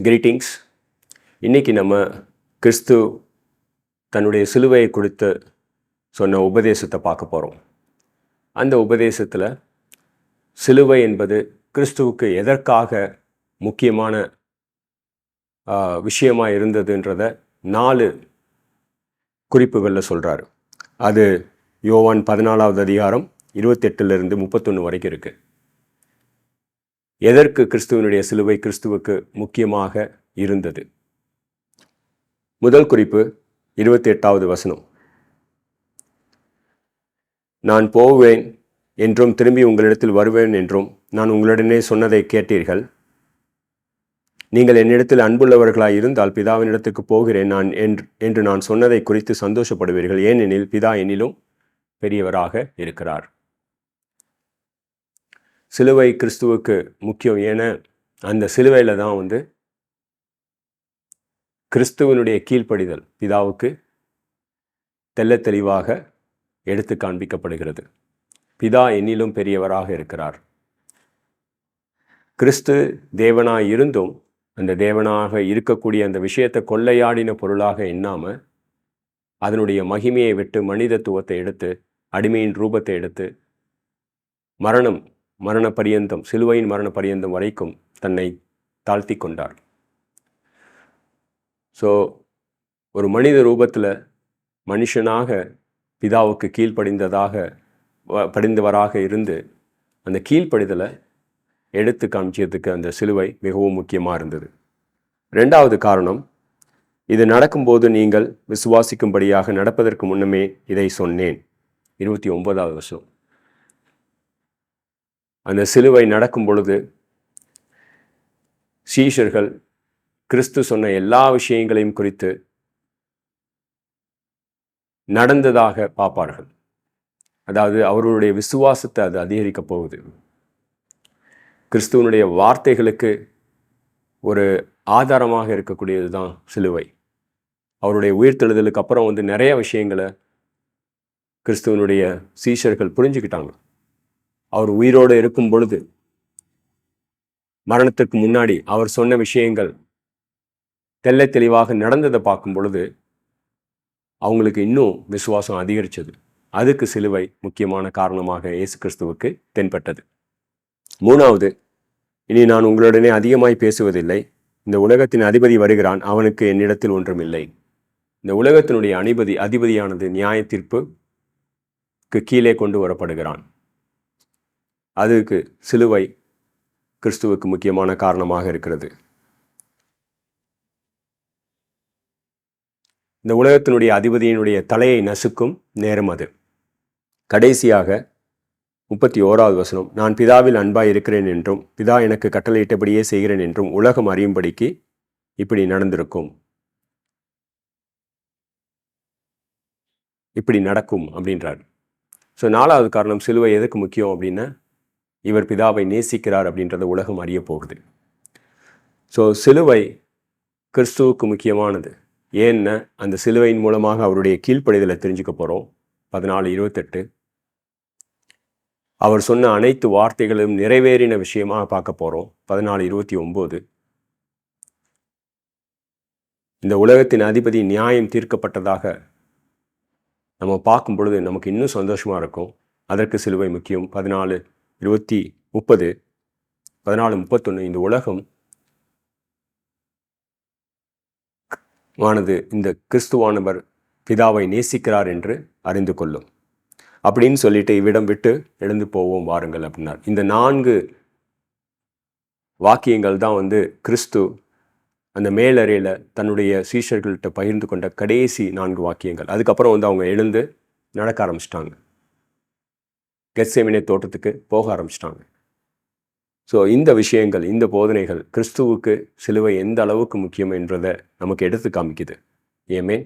Greetings இன்னைக்கு நம்ம கிறிஸ்து தன்னுடைய சிலுவையை கொடுத்து சொன்ன உபதேசத்தை பார்க்க போகிறோம் அந்த உபதேசத்தில் சிலுவை என்பது கிறிஸ்துவுக்கு எதற்காக முக்கியமான விஷயமாக இருந்ததுன்றத நாலு குறிப்புகளில் சொல்கிறாரு அது யோவான் பதினாலாவது அதிகாரம் இருபத்தெட்டுலேருந்து முப்பத்தொன்று வரைக்கும் இருக்குது எதற்கு கிறிஸ்துவனுடைய சிலுவை கிறிஸ்துவுக்கு முக்கியமாக இருந்தது? முதல் குறிப்பு இருபத்தி எட்டாவது வசனம். நான் போவேன் என்றும் திரும்பி உங்களிடத்தில் வருவேன் என்றும் நான் உங்களிடனே சொன்னதை கேட்டீர்கள். நீங்கள் என்னிடத்தில் அன்புள்ளவர்களாய் இருந்தால் பிதாவினிடத்துக்கு போகிறேன் நான் என்று என்று நான் சொன்னதை குறித்து சந்தோஷப்படுவீர்கள். ஏனெனில் பிதா என்னிலும் பெரியவராக இருக்கிறார். சிலுவை கிறிஸ்துவுக்கு முக்கியம். ஏன்னா அந்த சிலுவையில் தான் வந்து கிறிஸ்துவனுடைய கீழ்ப்படிதல் பிதாவுக்கு தெல்ல தெளிவாக எடுத்து காண்பிக்கப்படுகிறது. பிதா என்னிலும் பெரியவராக இருக்கிறார். கிறிஸ்து தேவனாய் இருந்தும் அந்த தேவனாக இருக்கக்கூடிய அந்த விஷயத்தை கொள்ளையாடின பொருளாக எண்ணாமல் அதனுடைய மகிமையை விட்டு மனிதத்துவத்தை எடுத்து அடிமையின் ரூபத்தை எடுத்து மரணம் மரண பரியந்தம் சிலுவையின் மரண பரியந்தம் வரைக்கும் தன்னை தாழ்த்தி கொண்டார் ஸோ ஒரு மனித ரூபத்தில் மனுஷனாக பிதாவுக்கு கீழ்ப்படிந்ததாக வ- படிந்தவராக இருந்து அந்த கீழ்ப்படிதலை எடுத்து காமிச்சதுக்கு அந்த சிலுவை மிகவும் முக்கியமாக இருந்தது. ரெண்டாவது காரணம் இது நடக்கும்போது நீங்கள் விசுவாசிக்கும்படியாக நடப்பதற்கு முன்னமே இதை சொன்னேன். இருபத்தி ஒன்பதாவது வருஷம் அந்த சிலுவை நடக்கும் பொழுது சீஷர்கள் கிறிஸ்து சொன்ன எல்லா விஷயங்களையும் குறித்து நடந்ததாக பார்ப்பார்கள். அதாவது அவர்களுடைய விசுவாசத்தை அது அதிகரிக்கப் போகுது. கிறிஸ்துவனுடைய வார்த்தைகளுக்கு ஒரு ஆதாரமாக இருக்கக்கூடியது தான் சிலுவை. அவருடைய உயிர்த்தெழுதலுக்கு அப்புறம் வந்து நிறைய விஷயங்களை கிறிஸ்துவனுடைய சீஷர்கள் புரிஞ்சுக்கிட்டாங்க. அவர் உயிரோடு இருக்கும் பொழுது மரணத்திற்கு முன்னாடி அவர் சொன்ன விஷயங்கள் தெல்ல தெளிவாக நடந்ததை பார்க்கும் பொழுது அவங்களுக்கு இன்னும் விசுவாசம் அதிகரித்தது அதுக்கு சிலுவை முக்கியமான காரணமாக இயேசு கிறிஸ்துவுக்கு தென்பட்டது. மூணாவது இனி நான் உங்களுடனே அதிகமாய் பேசுவதில்லை. இந்த உலகத்தின் அதிபதி வருகிறான் அவனுக்கு என்னிடத்தில் ஒன்றுமில்லை. இந்த உலகத்தினுடைய அணிபதி அதிபதியானது நியாய தீர்ப்புக்கு கீழே கொண்டு வரப்படுகிறான். அதுக்கு சிலுவை கிறிஸ்துவுக்கு முக்கியமான காரணமாக இருக்கிறது. இந்த உலகத்தினுடைய அதிபதியினுடைய தலையை நசுக்கும் நேரம் அது. கடைசியாக முப்பத்தி ஓராவது வசனம் நான் பிதாவில் அன்பாய் இருக்கிறேன் என்றும் பிதா எனக்கு கட்டளையிட்டபடியே செய்கிறேன் என்றும் உலகம் அறியும்படிக்கு இப்படி நடந்திருக்கும். இப்படி நடக்கும் அப்படின்றார். ஸோ நாலாவது காரணம் சிலுவை எதுக்கு முக்கியம் அப்படின்னா இவர் பிதாவை நேசிக்கிறார் அப்படின்றத உலகம் அறிய போகுது. ஸோ சிலுவை கிறிஸ்துவுக்கு முக்கியமானது. ஏன்னா அந்த சிலுவையின் மூலமாக அவருடைய கீழ்ப்படிதலை தெரிஞ்சுக்க போகிறோம் பதினாலு இருபத்தெட்டு. அவர் சொன்ன அனைத்து வார்த்தைகளும் நிறைவேறின விஷயமாக பார்க்க போகிறோம் பதினாலு இருபத்தி ஒம்பது. இந்த உலகத்தின் அதிபதி நியாயம் தீர்க்கப்பட்டதாக நம்ம பார்க்கும் பொழுது நமக்கு இன்னும் சந்தோஷமாக இருக்கும். அதற்கு சிலுவை முக்கியம். பதினாலு இருபத்தி முப்பது பதினாலு முப்பத்தொன்று இந்த உலகம் ஆனது இந்த கிறிஸ்துவானவர் பிதாவை நேசிக்கிறார் என்று அறிந்து கொள்ளும். அப்படின்னு சொல்லிட்டு இவ்விடம் விட்டு எழுந்து போவோம் வாருங்கள் அப்படின்னார். இந்த நான்கு வாக்கியங்கள் தான் வந்து கிறிஸ்து அந்த மேலறையில் தன்னுடைய சீஷர்கள்ட்ட பகிர்ந்து கொண்ட கடைசி நான்கு வாக்கியங்கள். அதுக்கப்புறம் வந்து அவங்க எழுந்து நடக்க ஆரம்பிச்சிட்டாங்க. கெத்செமினே தோட்டத்துக்கு போக ஆரம்பிச்சிட்டாங்க. ஸோ இந்த விஷயங்கள் இந்த போதனைகள் கிறிஸ்துவுக்கு சிலுவை எந்த அளவுக்கு முக்கியம் என்றதை நமக்கு எடுத்து காமிக்குது. ஏமே